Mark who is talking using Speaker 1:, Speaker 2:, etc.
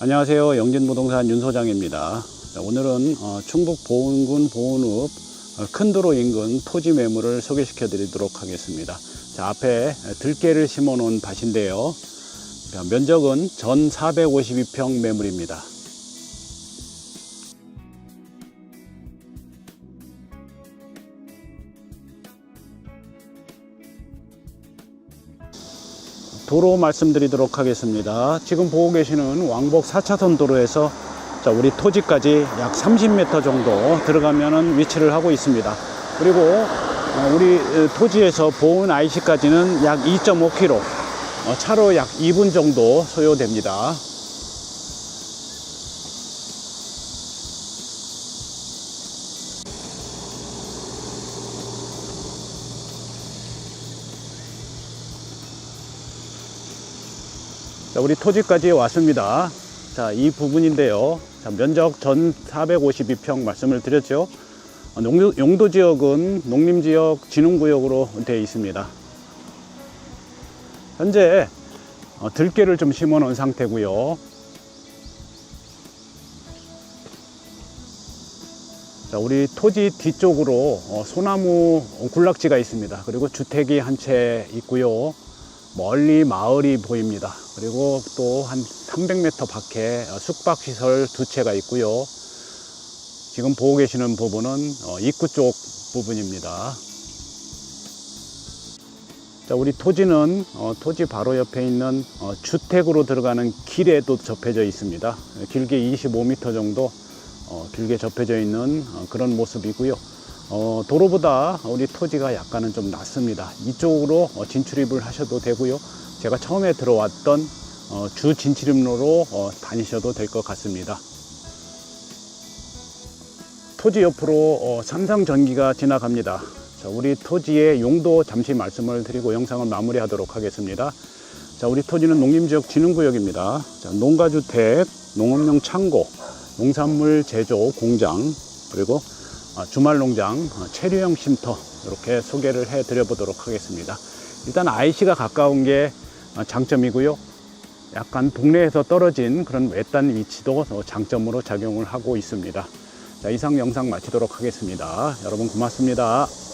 Speaker 1: 안녕하세요. 영진부동산 윤 소장입니다. 자, 오늘은 어, 충북 보은군 보은읍 어, 큰도로 인근 토지 매물을 소개시켜 드리도록 하겠습니다. 자, 앞에 들깨를 심어 놓은 밭인데요. 자, 면적은 전 452평 매물입니다. 도로 말씀드리도록 하겠습니다. 지금 보고 계시는 왕복 4차선 도로에서 자, 우리 토지까지 약 30m 정도 들어가면은 위치를 하고 있습니다. 그리고 어, 우리 어, 토지에서 보은 IC까지는 약 2.5km, 어, 차로 약 2분 정도 소요됩니다. 자, 우리 토지까지 왔습니다. 자, 이 부분인데요. 자, 면적 전 452평 말씀을 드렸죠. 어, 농- 용도 지역은 농림지역 진흥구역으로 되어 있습니다. 현재 어, 들깨를 좀 심어 놓은 상태고요. 자, 우리 토지 뒤쪽으로 어, 소나무 군락지가 있습니다. 그리고 주택이 한 채 있고요. 멀리 마을이 보입니다. 그리고 또 한 300m 밖에 어, 숙박시설 두 채가 있고요. 지금 보고 계시는 부분은 어, 입구 쪽 부분입니다. 자, 우리 토지는 어, 토지 바로 옆에 있는 어, 주택으로 들어가는 길에도 접해져 있습니다. 길게 25m 정도 어, 길게 접해져 있는 어, 그런 모습이고요. 어, 도로보다 우리 토지가 약간은 좀 낮습니다. 이쪽으로 어, 진출입을 하셔도 되고요. 제가 처음에 들어왔던 어, 주 진출입로로 어, 다니셔도 될 것 같습니다. 토지 옆으로 어, 삼성 전기가 지나갑니다. 자, 우리 토지의 용도 잠시 말씀을 드리고 영상을 마무리하도록 하겠습니다. 자, 우리 토지는 농림지역 진흥구역입니다. 자, 농가주택, 농업용 창고, 농산물 제조 공장, 그리고 아, 주말 농장, 어, 체류형 쉼터 이렇게 소개를 해 드려 보도록 하겠습니다. 일단 IC가 가까운 게 어, 장점이고요. 약간 동네에서 떨어진 그런 외딴 위치도 어, 장점으로 작용을 하고 있습니다. 자, 이상 영상 마치도록 하겠습니다. 여러분 고맙습니다.